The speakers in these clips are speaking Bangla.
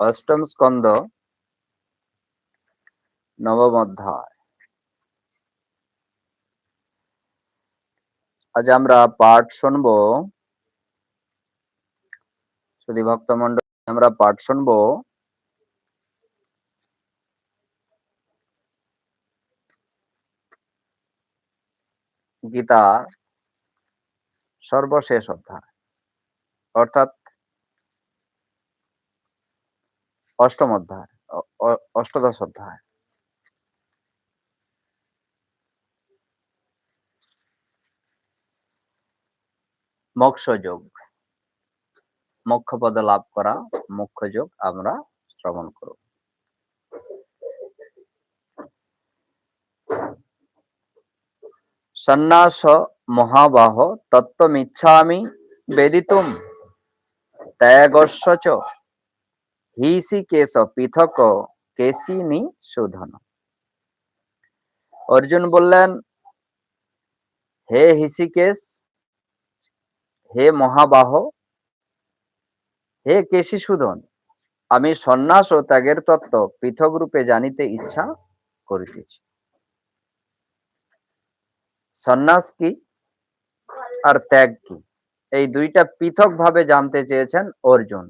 অষ্টম স্কন্দ নবম অধ্যায়। আজ আমরা পাঠ শুনব। যদি ভক্তমন্ডল আমরা পাঠ শুনব। গীতা সর্বশেষ অধ্যায়। অর্থাৎ অষ্টম অধ্যায় অষ্টাদশ অধ্যায়। মোক্ষ যোগ মোক্ষ পদ লাভ করা মোক্ষ যোগ আমরা শ্রবণ করব। সন্ন্যাস মহাবাহ তত্ত্বমিচ্ছামি বেদিতুম। ত্যাগস্য চ হিসি কেশ, পৃথক কেশিনি শোধন। অর্জুন বললেন, হে হিসিকেশ হে মহাবাহ, হে কেশী সুধন, আমি সন্ন্যাস ও ত্যাগের তত্ত্ব পৃথক রূপে জানিতে ইচ্ছা করিতেছি। সন্ন্যাস কি আর ত্যাগ কি? এই দুইটা পৃথক ভাবে জানতে চেয়েছেন অর্জুন।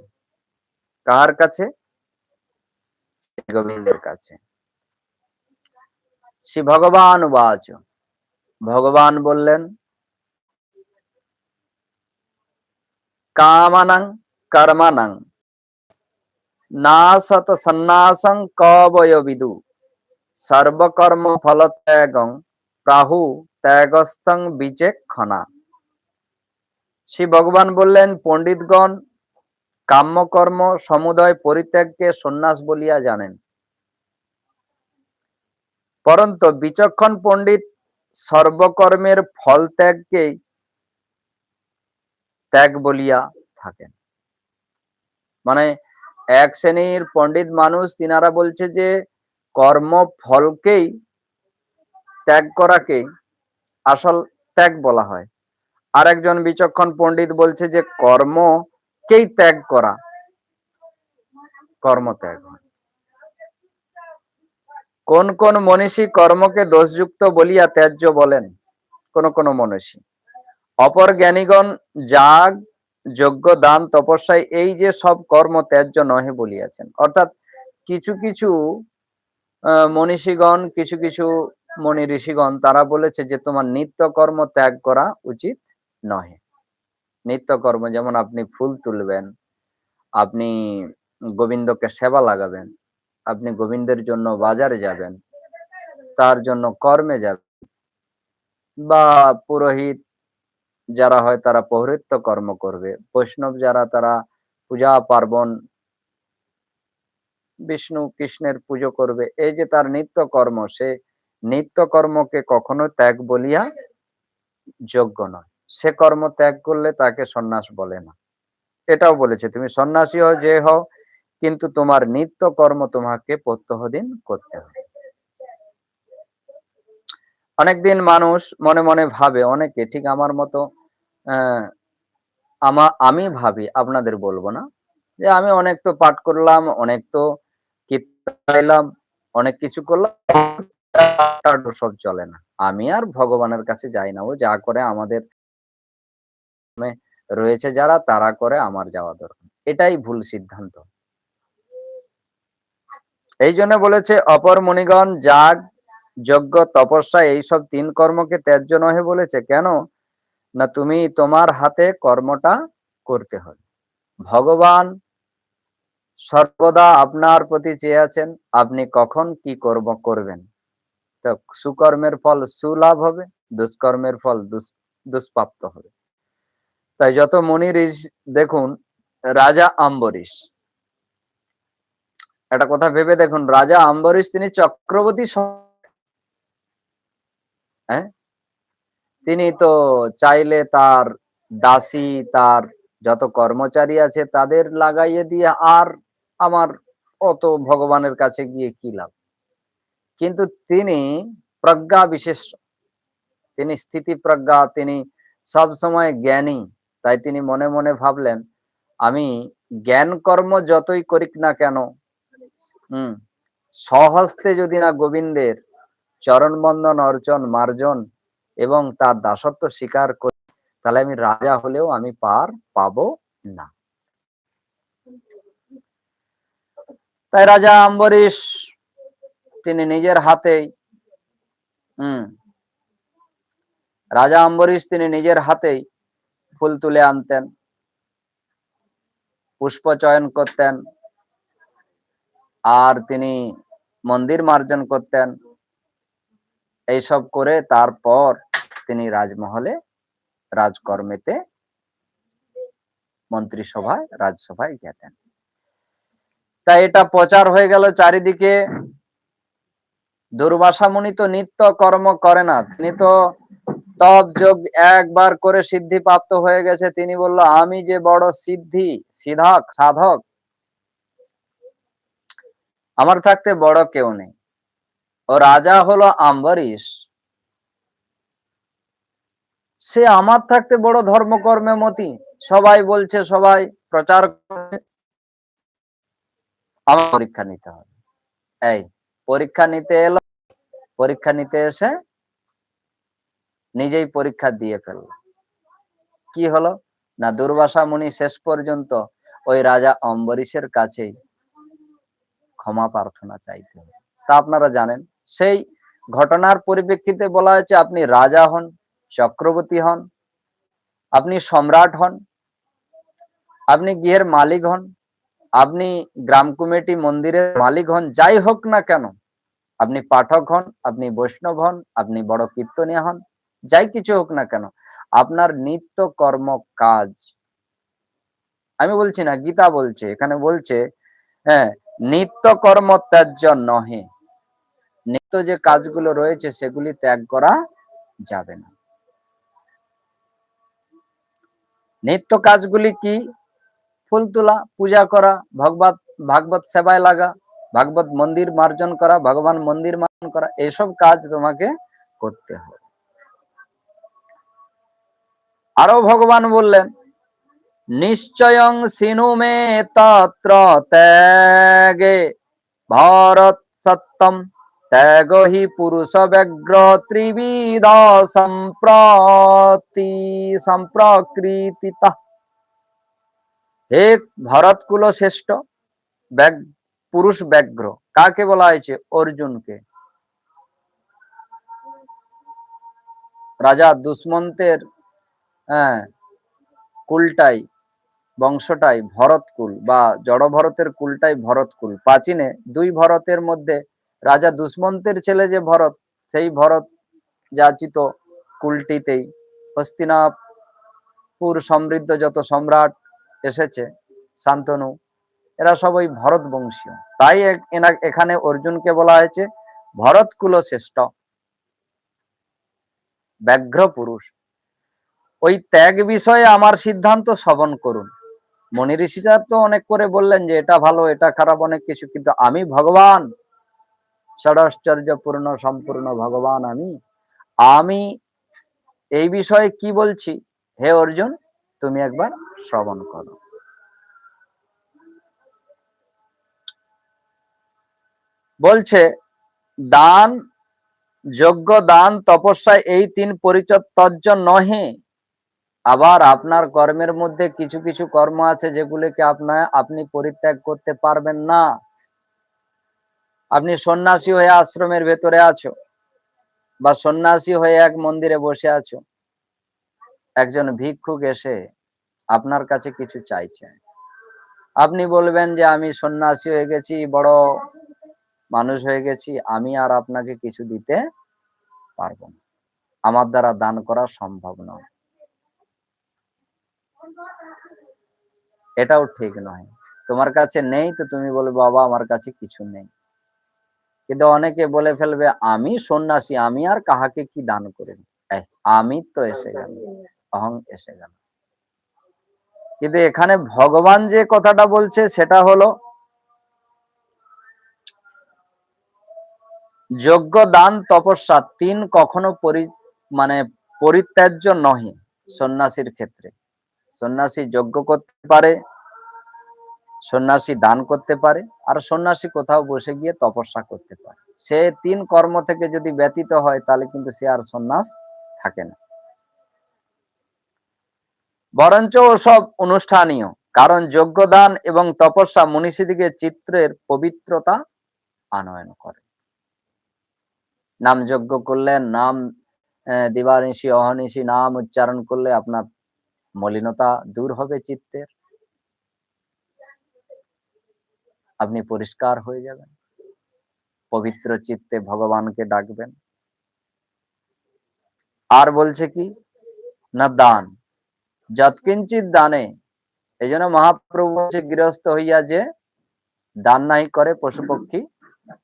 কার কাছে? গোবিন্দের কাছে। শ্রী ভগবান বাচ ভগবান বললেন, কামানাং কর্মানাং। না সত সন্ন্যাসং কবয় বিদু। সর্বকর্ম ফল ত্যাগং প্রাহু ত্যাগস্তং বিচেক্ষণা। শ্রী ভগবান বললেন, পণ্ডিতগণ কাম্যকর্ম সমুদয় পরিত্যাগকে সন্ন্যাস বলিয়া জানেন। পরন্তু বিচক্ষণ পণ্ডিত সর্বকর্মের ফল ত্যাগকেই ত্যাগ বলিয়া থাকেন। মানে এক শ্রেণির পণ্ডিত মানুষ তিনারা বলছে যে, কর্ম ফলকেই ত্যাগ করাকে আসল ত্যাগ বলা হয়। আর একজন বিচক্ষণ পণ্ডিত বলছে যে কর্মকেই ত্যাগ করা। কর্ম ত্যাগ কোন কোন মনীষী কর্মকে দোষযুক্ত বলিয়া ত্যায্য বলেন? কোন কোন মনীষী। অপর জ্ঞানীগণ যাগ, যজ্ঞ, দান, তপস্যায় এই যে সব কর্ম ত্যায্য নহে বলিয়াছেন। অর্থাৎ কিছু কিছু মনীষীগণ, কিছু কিছু মনি ঋষিগণ তারা বলেছে যে তোমার নিত্য কর্ম ত্যাগ করা উচিত নহে। নিত্য কর্ম যেমন আপনি ফুল তুলবেন, আপনি গোবিন্দকে সেবা লাগাবেন, আপনি গোবিন্দের জন্য বাজারে যাবেন, তার জন্য কর্মে যাবেন বা পুরোহিত যারা হয় তারা পৌরহিত্য কর্ম করবে, বৈষ্ণব যারা তারা পূজা পার্বণ, বিষ্ণু কৃষ্ণের পুজো করবে, এই যে তার নিত্য কর্ম সে নিত্য কর্মকে কখনো ত্যাগ বলিয়া যোগ্য নয়। সে কর্ম ত্যাগ করলে তাকে সন্ন্যাস বলে না। এটাও বলেছে, তুমি সন্ন্যাসী হও, যে হও, কিন্তু তোমার নিত্য কর্ম তোমাকে প্রত্যহদিন করতে হবে। অনেকদিন মানুষ মনে মনে ভাবে, অনেকে, ঠিক আমার মতো আমা, আমি ভাবি, আপনাদের বলব না, যে আমি অনেক তো পাঠ করলাম, অনেক তো কীর্তন গাইলাম, অনেক কিছু করলাম সব চলে না। আমি আর ভগবানের কাছে যাই না, ও যা করে আমাদের রয়েছে যারা, তারা করে আমার যাওয়া দরকার। এটাই ভুল সিদ্ধান্ত। এই জন্য বলেছে, অপর মণিগণ যাগ, যজ্ঞ, তপস্যা, এইসব তিন কর্মকে ত্যায্য নহে বলেছে। কেন? না, তুমি তোমার হাতে কর্মটা করতে হবে। ভগবান সর্বদা আপনার প্রতি চেয়ে আছেন। আপনি কখন কি কর্ম করবেন? তো সুকর্মের ফল সুলাভ হবে, দুষ্কর্মের ফল দুষ্প্রাপ্ত হবে। তাই যত মনি ঋষি দেখুন, রাজা আম্বরীশ। একটা কথা ভেবে দেখুন, রাজা আম্বরীশ তিনি চক্রবর্তী হ্যাঁ? তিনি তো চাইলে তার দাসী, তার যত কর্মচারী আছে তাদের লাগাইয়ে দিয়ে আর আমার অত ভগবানের কাছে গিয়ে কি লাভ? কিন্তু তিনি প্রজ্ঞা বিশেষ তিনি স্থিতি প্রজ্ঞা, তিনি সব সময় জ্ঞানী। তাই তিনি মনে মনে ভাবলেন, আমি জ্ঞান কর্ম যতই করিক না কেন, হম সহস্তে যদি না গোবিন্দের চরণ বন্দন অর্জন মার্জন এবং তার দাসত্ব স্বীকার করি, তাহলে আমি রাজা হলেও আমি পার পাবো না। তাই রাজা আম্বরীশ তিনি নিজের হাতেই, হম, রাজা আম্বরীশ তিনি নিজের হাতেই ফুল তুলে আনতেন, পুষ্প চয়ন করতেন, আর তিনি মন্দির মার্জন করতেন। এইসব করে তারপর তিনি রাজমহলে রাজকর্মেতে মন্ত্রিসভায়, রাজসভায় যেতেন তাই এটা প্রচার হয়ে গেল চারিদিকে। দুর্বাসা মুনি তো নিত্য কর্ম করে না, তিনি তো তপ যোগ একবার করে সিদ্ধি প্রাপ্ত হয়ে গেছে। তিনি বলল, আমি যে বড় সিদ্ধি, সিধক, সাধক, আমার থাকতে বড় কেউ নেই। ও রাজা হলো আম্বরীশ। সে আমার থাকতে বড় ধর্মকর্মে মতি। সবাই বলছে, সবাই প্রচার করছে। আমার পরীক্ষা নিতে হবে। এই, পরীক্ষা নিতে এলো। পরীক্ষা নিতে এসে নিজেই পরীক্ষা দিয়ে ফেলল। কি হলো? না, দুর্বাসা মুনি শেষ পর্যন্ত ওই রাজা অম্বরীশের কাছেই ক্ষমা প্রার্থনা চাইতে তা আপনারা জানেন, সেই ঘটনার পরিপ্রেক্ষিতে বলা হয়েছে, আপনি রাজা হন, চক্রবর্তী হন, আপনি সম্রাট হন, আপনি গৃহের মালিক হন, আপনি গ্রাম কমিটি মন্দিরের মালিক হন, যাই হোক না কেন, আপনি পাঠক হন, আপনি বৈষ্ণব হন, আপনি বড় কীর্তনিয়া হন যাই কিছু হোক না কেন, আপনার নিত্য কর্ম কাজ। আমি বলছি না, গীতা বলছে, এখানে বলছে হ্যাঁ নিত্য কর্ম ত্যায্য নহে। নিত্য যে কাজগুলো রয়েছে সেগুলি ত্যাগ করা যাবে না। নিত্য কাজগুলি কি? ফুল তোলা, পূজা করা, ভগবত, ভাগবত সেবায় লাগা, ভাগবত মন্দির মার্জন করা, ভগবান মন্দির মার্জন করা, এসব কাজ তোমাকে করতে হবে। আরও ভগবান বললেন, নিশ্চয়ং সিনু মে তত্র ত্যাগে, ভারত সত্যম ত্যাগ হি পুরুষ ব্যগ্র ত্রিবিধ সম্প্রতি সম্প্রকৃতিতা। হে ভরত কুল শ্রেষ্ঠ পুরুষ ব্যাঘ্র কাকে বলা হয়েছে? অর্জুনকে। রাজা দুষ্মন্তের হ্যাঁ কুলটাই, বংশটাই ভরতকুল বা জড় ভরতের কুলটাই ভরতকুল প্রাচীনে দুই ভরতের মধ্যে রাজা দুষ্মন্তের ছেলে যে ভরত, সেই ভরত যাচিত কুলটিতেই হস্তিনাপুর সমৃদ্ধ যত সম্রাট এসেছে, শান্তনু, এরা সবাই ভরত বংশীয়। তাই এখানে অর্জুনকে বলা হয়েছে ভরত কুল শ্রেষ্ঠ ব্যাঘ্র পুরুষ। ওই ত্যাগ বিষয়ে আমার সিদ্ধান্ত শ্রবণ করুন। মনি ঋষিরা তো অনেক করে বললেন যে, এটা ভালো, এটা খারাপ অনেক কিছু, কিন্তু আমি ভগবান। ষড়াশ্চর্যপূর্ণ সম্পূর্ণ ভগবান আমি। আমি এই বিষয়ে কি বলছি? হে অর্জুন, তুমি একবার শ্রবণ করো। বলছে, দান, যোগ্য দান তপস্যা এই তিন পরিচর্য নহে। আবার আপনার কর্মের মধ্যে কিছু কিছু কর্ম আছে যেগুলিকে আপনার, আপনি পরিত্যাগ করতে পারবেন না। আপনি সন্ন্যাসী হয়ে আশ্রমের ভেতরে আছো বা সন্ন্যাসী হয়ে এক মন্দিরে বসে আছো। একজন ভিক্ষুক এসে আপনার কাছে কিছু চাইছে। আপনি বলবেন যে, আমি সন্ন্যাসী হয়ে গেছি, বড় মানুষ হয়ে গেছি, আমি আর আপনাকে কিছু দিতে পারব না। আমার দ্বারা দান করা সম্ভব নয়। এটাও ঠিক নয়। তোমার কাছে নেই তো তুমি বলবে বাবা, আমার কাছে কিছু নেই। কিন্তু অনেকে বলে ফেলবে, আমি সন্ন্যাসী, আমি আর কাহাকে কি দান করে? আমি তো এসে গেল অহং এসে গেল কিন্তু এখানে ভগবান যে কথাটা বলছে, সেটা হলো, যোগ্য দান তপস্যা, তিন কখনো পরি মানে পরিত্যাজ্য নহে সন্ন্যাসীর ক্ষেত্রে। সন্ন্যাসী যজ্ঞ করতে পারে, সন্ন্যাসী দান করতে পারে, আর সন্ন্যাসী কোথাও বসে গিয়ে তপস্যা করতে পারে। সে তিন কর্ম থেকে যদি ব্যতীত হয়, তাহলে কিন্তু সে আর সন্ন্যাস থাকে না। বরঞ্চ ওসব অনুষ্ঠানীয়, কারণ যোগ্যদান এবং তপস্যা মনীষীদিকে চিত্রের পবিত্রতা আনয়ন করে। নাম যজ্ঞ করলেন নাম দিবানিশি, অহনিশি, নাম উচ্চারণ করলে আপনার মলিনতা দূর হবে চিত্তের। আপনি পরিষ্কার হয়ে যাবেন। পবিত্র চিত্তে ভগবানকে ডাকবেন। আর বলছে কি? না দান। যৎকিঞ্চিত দানে এই জন্য মহাপ্রভু বলছে, গৃহস্থ হইয়া যে দান নাই করে পশু পক্ষী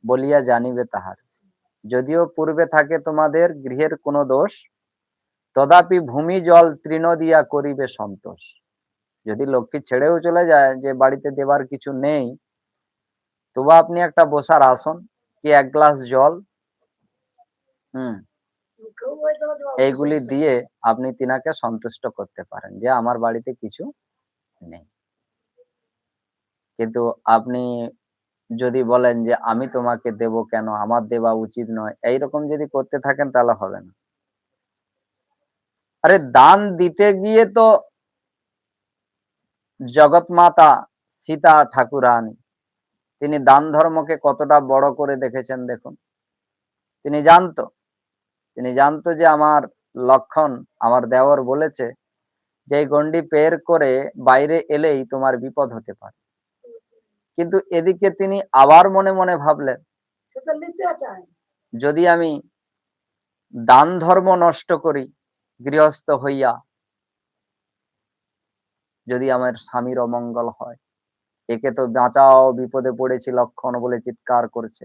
বলিয়া জানিবে তাহার। যদিও পূর্বে থাকে তোমাদের গৃহের কোনো দোষ তদাপি ভূমি জল তৃণ দিয়া করিবে সন্তোষ। যদি লক্ষ্মী ছেড়েও চলে যায়, যে বাড়িতে দেবার কিছু নেই, তবু আপনি একটা বসার আসন, কি এক গ্লাস জল? হুম। এইগুলি দিয়ে আপনি তিনাকে সন্তুষ্ট করতে পারেন, যে আমার বাড়িতে কিছু নেই। কিন্তু আপনি যদি বলেন যে আমি তোমাকে দেব কেন, আমার দেওয়া উচিত নয়, এইরকম যদি করতে থাকেন তাহলে হবে না। আরে দান দিতে গিয়ে তো জগৎ মাতা সীতা ঠাকুরানী। তিনি দান ধর্মকে কতটা বড় করে দেখেছেন দেখুন। তিনি জানতো তিনি জানতো যে আমার লক্ষণ আমার দেওর বলেছে যে গন্ডি পের করে বাইরে এলেই তোমার বিপদ হতে পারে। কিন্তু এদিকে তিনি আবার মনে মনে ভাবলেন যদি আমি দান ধর্ম নষ্ট করি গৃহস্থ হইয়া যদি আমার স্বামীর অমঙ্গল হয়, একে তো বাঁচাও, বিপদে পড়েছি, লক্ষণ বলে চিৎকার করছে।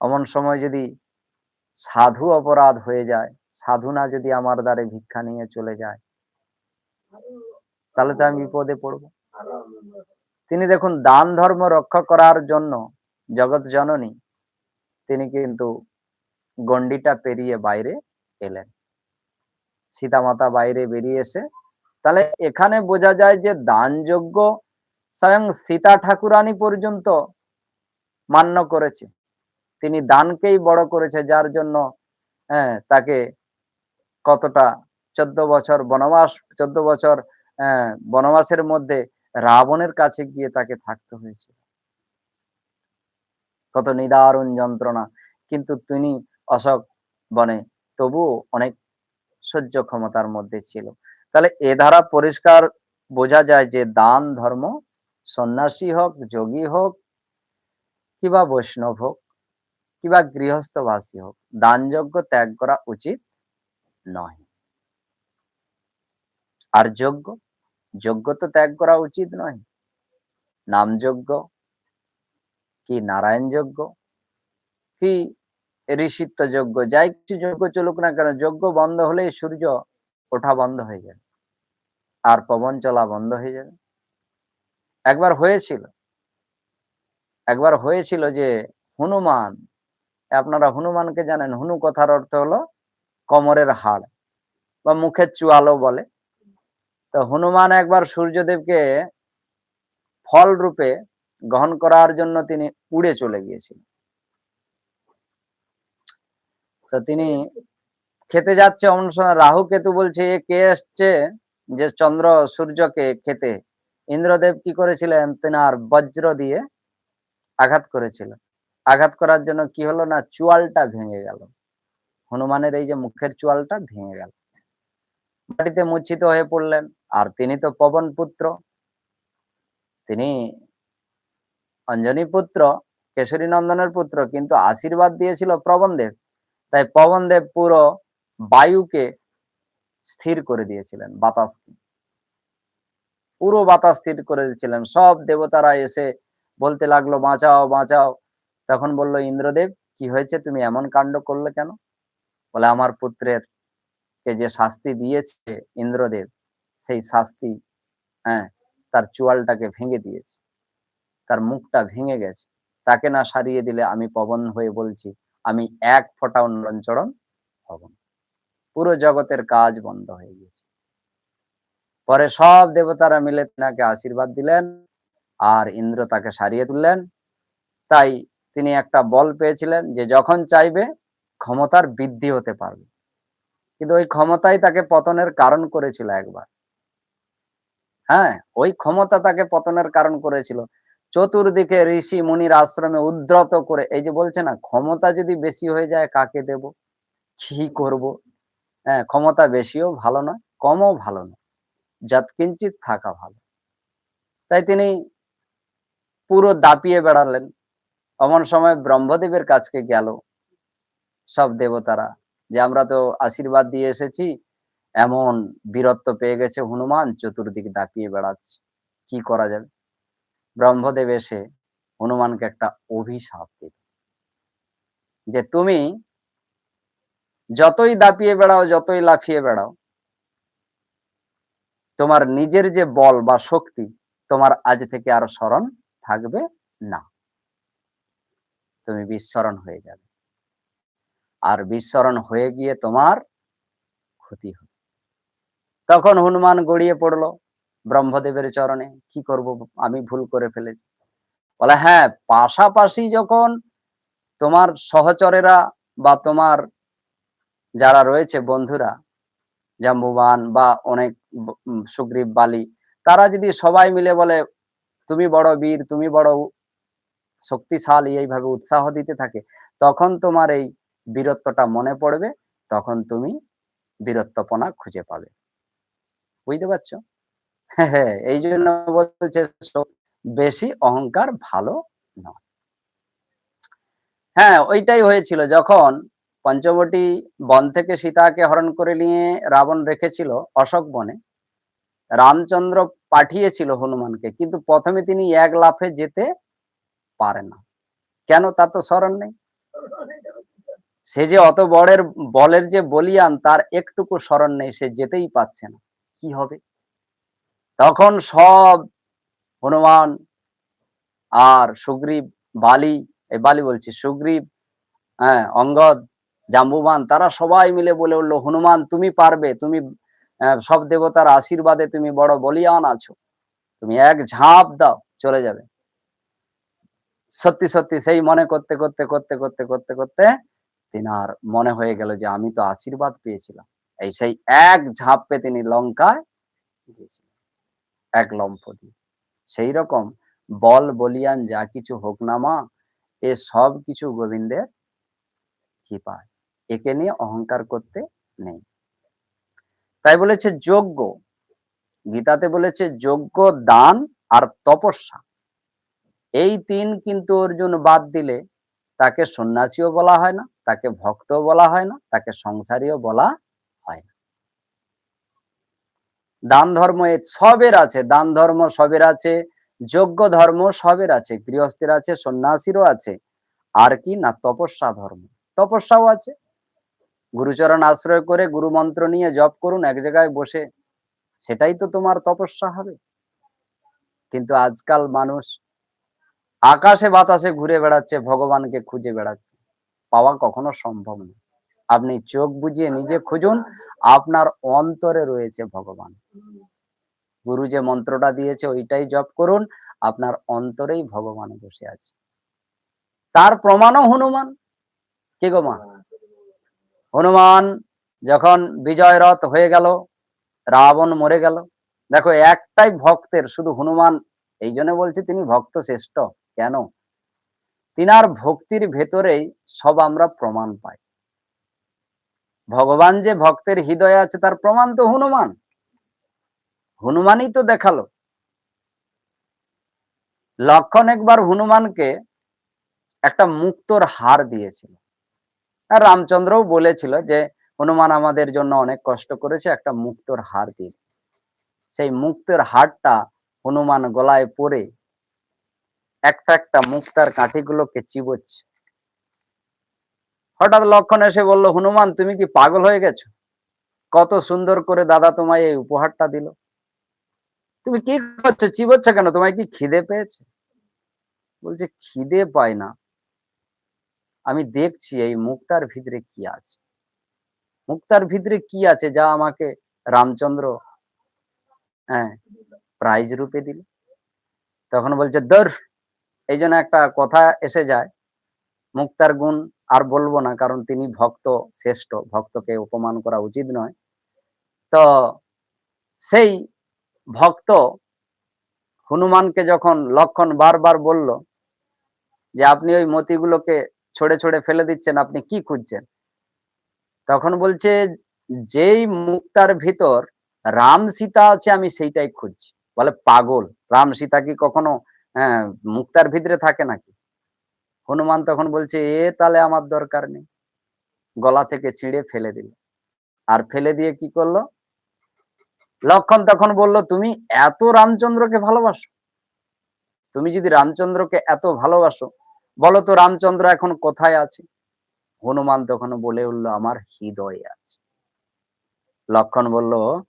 এমন সময় যদি সাধু অপরাধ হয়ে যায় সাধু না যদি আমার দ্বারে ভিক্ষা নিয়ে চলে যায়, তাহলে তো আমি বিপদে পড়ব। তিনি দেখুন, দান ধর্ম রক্ষা করার জন্য জগৎ জননী, তিনি কিন্তু গন্ডিটা পেরিয়ে বাইরে এলেন। সীতামাতা বাইরে বেরিয়ে এসে তাহলে এখানে বোঝা যায় যে দানযোগ্য স্বয়ং সীতা ঠাকুরানী পর্যন্ত মান্য করেছে। তিনি দানকেই বড় করেছে যার জন্য হ্যাঁ তাকে কতটা চোদ্দ বছর বনবাস চোদ্দ বছর আহ, বনবাসের মধ্যে রাবণের কাছে গিয়ে তাকে থাকতে হয়েছিল কত নিদারুণ যন্ত্রণা। কিন্তু তিনি অশোক বনে তবুও অনেক সহ্য ক্ষমতার মধ্যে ছিল। তাহলে এ দ্বারা পরিষ্কার বোঝা যায় যে দান ধর্ম, সন্ন্যাসী হোক, যোগী হোক, কিবা বৈষ্ণব হোক, কিবা গৃহস্থবাসী হোক, দানযজ্ঞ ত্যাগ করা উচিত নয়। আর যোগ্য যোগ্য তো ত্যাগ করা উচিত নয়। নাম নামযজ্ঞ, কি নারায়ণ যজ্ঞ কি ঋষিত্ব যজ্ঞ যাই কিছু যজ্ঞ চলুক না কেন, যজ্ঞ বন্ধ হলেই সূর্য ওঠা বন্ধ হয়ে যাবে। আর পবন চলা বন্ধ হয়ে যাবে। একবার হয়েছিল একবার হয়েছিল যে হনুমান, আপনারা হনুমানকে জানেন, হনু কথার অর্থ হলো কমরের হাড় বা মুখের চুয়ালো বলে। তো হনুমান একবার সূর্যদেবকে ফল রূপে গ্রহণ করার জন্য তিনি উড়ে চলে গিয়েছিলেন। তো তিনি খেতে যাচ্ছে অন্য সময় রাহু কেতু বলছে, এ কে এসছে যে চন্দ্র সূর্যকে খেতে। ইন্দ্রদেব কি করেছিলেন? তেনার বজ্র দিয়ে আঘাত করেছিলেন আঘাত করার জন্য কি হলো না? চুয়ালটা ভেঙে গেল। হনুমানের এই যে মুখের চুয়ালটা ভেঙে গেল। মাটিতে মূর্ছিত হয়ে পড়লেন। আর তিনি তো পবন পুত্র। তিনি অঞ্জনী পুত্র, কেশরী নন্দনের পুত্র, কিন্তু আশীর্বাদ দিয়েছিল প্রবনদেব তাই পবনদেব পুরো বায়ুকে স্থির করে দিয়েছিলেন, বাতাসকে। পুরো বাতাস স্থির করে দিয়েছিলেন। সব দেবতারা এসে বলতে লাগল, বাঁচাও বাঁচাও। তখন বলল, ইন্দ্রদেব, কি হয়েছে? তুমি এমন কাণ্ড করলে কেন? বলে, আমার পুত্রের কে যে শাস্তি দিয়েছে ইন্দ্রদেব, সেই শাস্তি হ্যাঁ তার চুয়ালটাকে ভেঙে দিয়েছে। তার মুখটা ভেঙে গেছে। তাকে না সারিয়ে দিলে আমি পবন হয়ে বলছি আমি এক ফোঁটাও নড়নচড়ন হব না। পুরো জগতের কাজ বন্ধ হয়ে গেছে পরে সব দেবতারা মিলে তেনাকে আশীর্বাদ দিলেন, আর ইন্দ্র তাকে সারিয়ে তুললেন। তাই তিনি একটা বল পেয়েছিলেন যে যখন চাইবে, ক্ষমতার বৃদ্ধি হতে পারবে। কিন্তু ওই ক্ষমতাই তাকে পতনের কারণ করেছিল একবার। হ্যাঁ ওই ক্ষমতা তাকে পতনের কারণ করেছিল। চতুর্দিকে ঋষি মুনির আশ্রমে উদ্ধত করে, এই যে বলছে না, ক্ষমতা যদি বেশি হয়ে যায়, কাকে দেব? কি করব? হ্যাঁ ক্ষমতা বেশিও ভালো নয়, কমও ভালো নয় যৎকিঞ্চিত থাকা ভালো। তাই তিনি পুরো দাপিয়ে বেড়ালেন। অমন সময় ব্রহ্মদেবের কাছকে গেল সব দেবতারা যে, আমরা তো আশীর্বাদ দিয়ে এসেছি, এমন বীরত্ব পেয়ে গেছে হনুমান, চতুর্দিক দাপিয়ে বেড়াচ্ছে, কি করা যাবে? ব্রহ্মদেব এসে হনুমানকে একটা অভিশাপ দিল। যে তুমি যতই দাপিয়ে বেড়াও, যতই লাফিয়ে বেড়াও, তোমার নিজের যে বল বা শক্তি, তোমার আজ থেকে আর স্মরণ থাকবে না। তুমি বিস্মরণ হয়ে যাবে। আর বিস্মরণ হয়ে গিয়ে তোমার ক্ষতি হবে। তখন হনুমান গড়িয়ে পড়ল। ব্রহ্মদেবের চরণে, কি করব? আমি ভুল করে ফেলেছি। বলে হ্যাঁ পাশাপাশি যখন তোমার সহচরেরা বা তোমার যারা রয়েছে বন্ধুরা, জাম্বুবান বা অনেক সুগ্রীব বালি, তারা যদি সবাই মিলে বলে, তুমি বড় বীর, তুমি বড় শক্তিশালী, এইভাবে উৎসাহ দিতে থাকে, তখন তোমার এই বীরত্বটা মনে পড়বে, তখন তুমি বীরত্বপনা খুঁজে পাবে। বুঝতে পারছ? হ্যাঁ এই জন্য বলছে বেশি অহংকার ভালো নয়। হ্যাঁ ওইটাই হয়েছিল। যখন পঞ্চবটি বন থেকে সীতাকে হরণ করে নিয়ে রাবণ রেখেছিল অশোক বনে, রামচন্দ্র পাঠিয়েছিল হনুমানকে, কিন্তু প্রথমে তিনি এক লাফে যেতে পারে না। কেন? তার তো স্মরণ নেই। সে যে অত বড়ের বলের যে বলিয়ান, তার একটুকু স্মরণ নেই, সে যেতেই পাচ্ছে না। কি হবে? তখন সব হনুমান আর সুগ্রীব, বালি, এই বালি বলছি, সুগ্রীব হ্যাঁ অঙ্গদ, জাম্বুবান, তারা সবাই মিলে বলে উঠল, হনুমান, তুমি পারবে, তুমি সব দেবতার আশীর্বাদে তুমি বড় বলিয়ান আছো। তুমি এক ঝাঁপ দাও, চলে যাবে। সত্যি সত্যি, সেই মনে করতে করতে করতে করতে করতে করতে তিনার মনে হয়ে গেল যে আমি তো আশীর্বাদ পেয়েছিলাম। এই সেই এক ঝাঁপে তিনি লঙ্কায় গিয়েছিলেন। এক লম্ফ সেই রকম বল বলিয়ান যা কিছু হোক না মা, এ সব কিছু গোবিন্দের কৃপায়। একে নিয়ে অহংকার করতে নেই। তাই বলেছে যোগ্য গীতাতে বলেছে যোগ্য দান আর তপস্যা। এই তিন কিন্তু অর্জুন বাদ দিলে তাকে সন্ন্যাসীও বলা হয় না, তাকে ভক্ত বলা হয় না, তাকে সংসারীও বলা দান ধর্ম সবের আছে, দান ধর্ম সবের আছে যোগ্য ধর্ম সবের আছে, গৃহস্থের আছে, সন্ন্যাসীরও আছে। আর কি না তপস্যা ধর্ম? তপস্যাও আছে। গুরুচরণ আশ্রয় করে গুরু মন্ত্র নিয়ে জপ করুন, এক জায়গায় বসে। সেটাই তো তোমার তপস্যা হবে। কিন্তু আজকাল মানুষ আকাশে বাতাসে ঘুরে বেড়াচ্ছে, ভগবানকে খুঁজে বেড়াচ্ছে। পাওয়া কখনো সম্ভব নয় আপনি চোখ বুজিয়ে নিজে খুঁজুন, আপনার অন্তরে রয়েছে ভগবান। গুরু যে মন্ত্রটা দিয়েছে ওইটাই জপ করুন, আপনার অন্তরেই ভগবান বসে আছে। তার প্রমাণও হনুমান। কে গো মা? হনুমান যখন বিজয় রথ হয়ে গেল, রাবণ মরে গেল, দেখো একটাই ভক্তের শুধু হনুমান, এই জন্য বলছি তিনি ভক্ত শ্রেষ্ঠ। কেন? তিনার ভক্তির ভেতরেই সব আমরা প্রমাণ পাই। ভগবান যে ভক্তের হৃদয়ে আছে, তার প্রমাণ তো হনুমান। হনুমানই তো দেখাল। লক্ষণ একবার হনুমানকে একটা মুক্তোর হার দিয়েছিল। আর রামচন্দ্রও বলেছিল যে, হনুমান আমাদের জন্য অনেক কষ্ট করেছে, একটা মুক্তোর হার দিয়ে সেই মুক্তের হারটা হনুমান গলায় পরে একটা একটা মুক্তার কাঠিগুলোকে চিবোচ্ছে। হঠাৎ লক্ষণ এসে বলল, হনুমান, তুমি কি পাগল হয়ে গেছো? কত সুন্দর করে দাদা তোমায় এই উপহারটা দিল। তুমি কি করছ? চিবোচ্ছ কেন? তোমায় কি খিদে পেয়েছে? বলছে, খিদে পায় না। আমি দেখছি এই মুক্তার ভিতরে কি আছে। মুক্তার ভিতরে কি আছে যা আমাকে রামচন্দ্র হ্যাঁ প্রাইজ রূপে দিল? তখন বলছে দর এই জন্য একটা কথা এসে যায় মুক্তার গুণ আর বলব না, কারণ তিনি ভক্ত শ্রেষ্ঠ, ভক্তকে অপমান করা উচিত নয়। তো সেই ভক্ত হনুমানকে যখন লক্ষণ বারবার বলল যে, আপনি ওই মতিগুলোকে ছড়ে ছড়ে ফেলে দিচ্ছেন, আপনি কি খুঁজছেন? তখন বলছে, যেই মুক্তার ভিতর রাম সীতা আছে, আমি সেইটাই খুঁজছি। বলে পাগল। রাম সীতা কি কখনো হ্যাঁ মুক্তার ভিতরে থাকে নাকি? হনুমান তখন বলছে, এ তাহলে আমার দরকার নেই। গলা থেকে ছিঁড়ে ফেলে দিল। আর ফেলে দিয়ে কি করল? লক্ষণ তখন বলল, তুমি এত রামচন্দ্রকে ভালোবাসো। তুমি যদি রামচন্দ্রকে এত ভালোবাসো, বলো তো রামচন্দ্র এখন কোথায় আছে? হনুমান তখন বলে উঠল, আমার হৃদয়ে আছে। লক্ষণ বলল,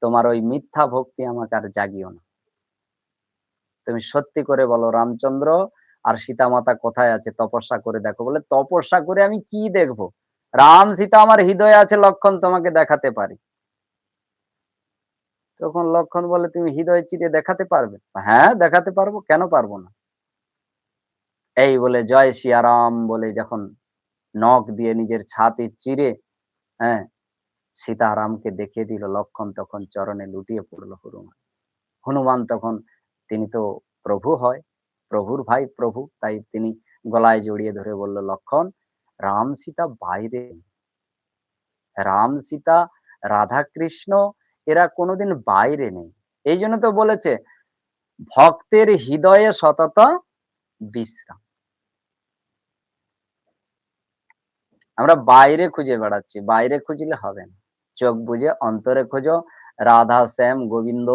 তোমার ওই মিথ্যা ভক্তি আমাকে আর জাগিও না। তুমি সত্যি করে বলো, রামচন্দ্র আর সীতা মাতা কোথায় আছে? তপস্যা করে দেখো। বলে, তপস্যা করে আমি কি দেখব? রাম সীতা আমার হৃদয়ে আছে, লক্ষণ তোমাকে দেখাতে পারি। তখন লক্ষণ বলে, তুমি হৃদয় চিরে দেখাতে পারবে? হ্যাঁ দেখাতে পারব। কেন পারব না? এই বলে, জয় সিয়ারাম বলে যখন নখ দিয়ে নিজের ছাতি চিরে হ্যাঁ সীতারামকে দেখিয়ে দিল, লক্ষণ তখন চরণে লুটিয়ে পড়ল হনুমান। হনুমান তখন, তিনি তো প্রভু হয় প্রভুর ভাই প্রভু। তাই তিনি গলায় জড়িয়ে ধরে বলল, লক্ষণ রাম সীতা বাইরে। রাম সীতা রাধা কৃষ্ণ এরা কোনোদিন বাইরে নেই। এই জন্য তো বলেছে, ভক্তের হৃদয়ে সতত বিশ্রাম। আমরা বাইরে খুঁজে বেড়াচ্ছি। বাইরে খুঁজলে হবে না। চোখ বুঝে অন্তরে খোঁজো। রাধা, শ্যাম, গোবিন্দ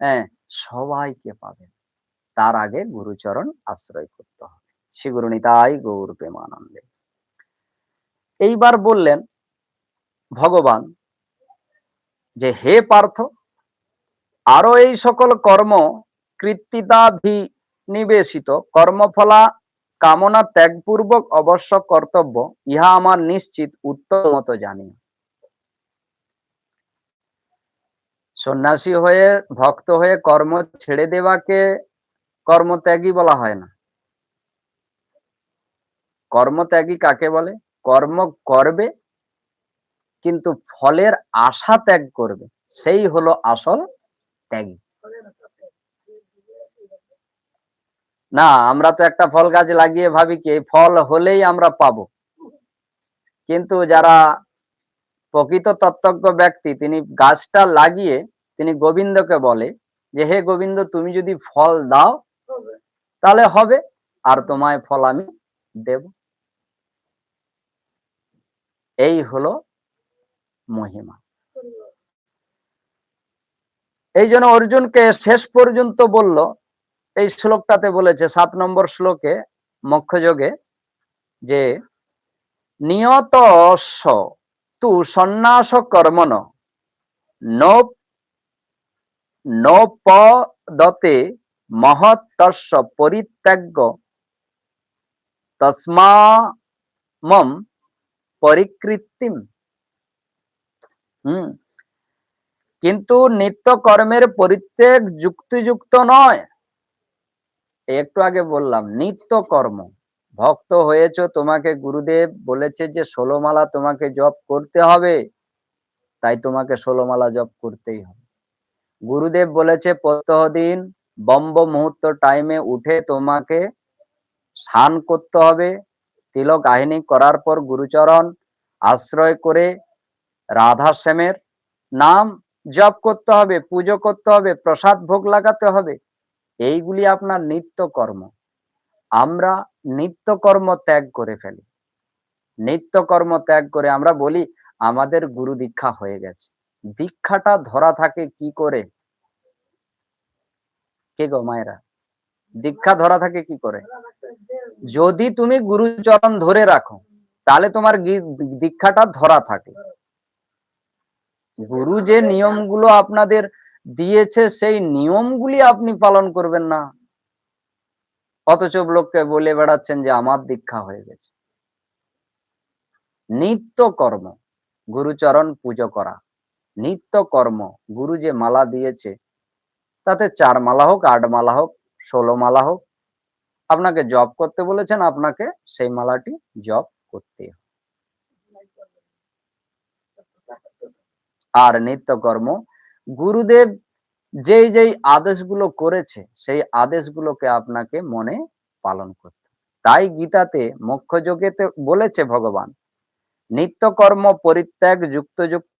হ্যাঁ সবাইকে পাবেন। তার আগে গুরুচরণ আশ্রয় করতে হবে। শ্রী গুরু প্রেমানন্দে। এইবার বললেন, ভগবান, যে হে পার্থ, আরও এই সকল কর্ম কৃত্তিতাভি নিবেশিত, কর্মফলা কামনা ত্যাগপূর্বক অবশ্য কর্তব্য, ইহা আমার নিশ্চিত উত্তর মতো জানি। সন্ন্যাসী হয়ে, ভক্ত হয়ে কর্ম ছেড়ে দেওয়াকে কর্মত্যাগী বলা হয় না। কর্মত্যাগী কাকে বলে? কর্ম করবে, কিন্তু ফলের আশা ত্যাগ করবে। সেই হলো আসল ত্যাগী। না, আমরা তো একটা ফল গাছ লাগিয়ে ভাবি কি ফল হলেই আমরা পাবো। কিন্তু যারা প্রকৃত তত্ত্বজ্ঞ ব্যক্তি, তিনি গাছটা লাগিয়ে তিনি গোবিন্দকে বলে যে, হে গোবিন্দ, তুমি যদি ফল দাও তাহলে হবে, আর তোমায় ফল আমি দেব। এই হলো মহিমা। এই জন্য অর্জুনকে শেষ পর্যন্ত বলল, এই শ্লোকটাতে বলেছে, সাত নম্বর শ্লোকে, মক্ষযোগে, যে, নিয়ত তু সন্ন্যাস কর্মন নপদতে মহত্তস্য পরিত্যাগ। তস্মামম পরিকৃতিম হুম। কিন্তু নিত্য কর্মের পরিত্যাগ যুক্তিযুক্ত নয়। একটু আগে বললাম নিত্য কর্ম ভক্ত হয়েছ, তোমাকে গুরুদেব বলেছে যে ষোলো মালা তোমাকে জপ করতে হবে। তাই তোমাকে ষোলো মালা জপ করতেই হবে। গুরুদেব বলেছে, প্রত্যহ দিন বম্ব মুহূর্ত টাইমে উঠে তোমাকে স্নান করতে হবে। তিলক আহিনী করার পর গুরুচরণ, আশ্রয় করে রাধা শ্যামের নাম জপ করতে হবে, পুজো করতে হবে, প্রসাদ ভোগ লাগাতে হবে। এইগুলি আপনার নিত্য কর্ম আমরা নিত্য কর্ম ত্যাগ করে ফেলি। নিত্য কর্ম ত্যাগ করে আমরা বলি, আমাদের গুরু দীক্ষা হয়ে গেছে। দীক্ষাটা ধরা থাকে কি করে? কে গো মায়েরা? দীক্ষা ধরা থাকে কি করে? যদি তুমি গুরুচরণ ধরে রাখো, তাহলে তোমার দীক্ষাটা ধরা থাকে। গুরু যে নিয়মগুলো আপনাদের দিয়েছে, সেই নিয়মগুলি আপনি পালন করবেন না। অথচ লোককে বলে বেড়াচ্ছেন যে, আমার দীক্ষা হয়ে গেছে। নিত্য কর্ম, গুরুচরণ পুজো করা। নিত্য কর্ম, গুরু যে মালা দিয়েছে তাতে চার মালা হোক, আট মালা হোক, ষোলো মালা হোক। আপনাকে জব করতে বলেছেন, আপনাকে সেই মালাটি জব করতে আর নিত্যকর্ম, গুরুদেব যেই যেই আদেশগুলো করেছে, সেই আদেশগুলোকে আপনাকে মনে পালন করতে তাই গীতাতে মুখ্য যোগেতে বলেছে ভগবান, নিত্যকর্ম পরিত্যাগ যুক্ত যুক্ত